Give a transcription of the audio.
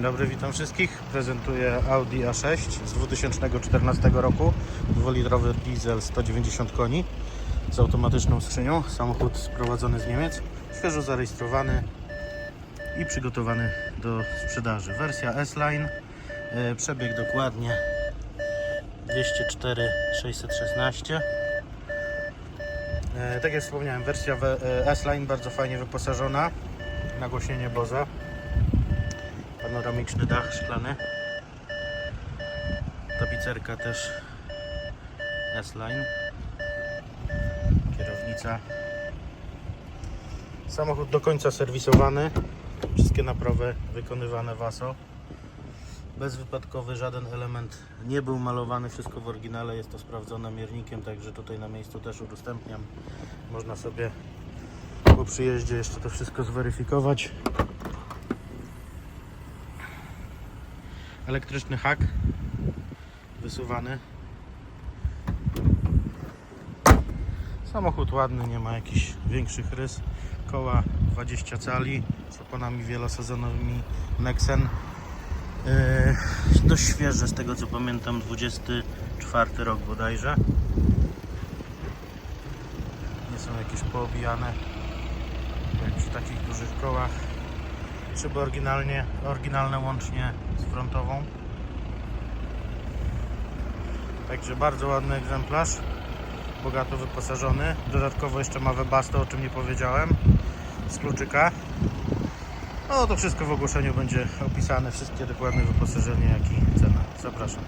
Dzień dobry, witam wszystkich. Prezentuję Audi A6 z 2014 roku. 2-litrowy diesel 190 koni z automatyczną skrzynią. Samochód sprowadzony z Niemiec, świeżo zarejestrowany i przygotowany do sprzedaży. Wersja S-Line, e, przebieg dokładnie 204 616. E, Tak jak wspomniałem, wersja we- e, S-Line bardzo fajnie wyposażona. Nagłośnienie Boza. Panoramiczny dach szklany. Tapicerka też S-Line. Kierownica. Samochód do końca serwisowany. Wszystkie naprawy wykonywane w ASO. Bezwypadkowy, żaden element nie był malowany, wszystko w oryginale, jest to sprawdzone miernikiem, także tutaj na miejscu też udostępniam. Można sobie po przyjeździe jeszcze to wszystko zweryfikować. Elektryczny hak wysuwany. Samochód ładny, nie ma jakichś większych rys. Koła 20 cali z oponami wielosezonowymi Nexen. Yy, dość świeże z tego co pamiętam, 24 rok bodajże. Nie są jakieś poobijane jak przy takich dużych kołach. Szyby oryginalnie, oryginalne łącznie z frontową. Także bardzo ładny egzemplarz. Bogato wyposażony. Dodatkowo jeszcze ma webasto, o czym nie powiedziałem. Z kluczyka. No to wszystko w ogłoszeniu będzie opisane. Wszystkie dokładne wyposażenie, jak i cena. Zapraszam.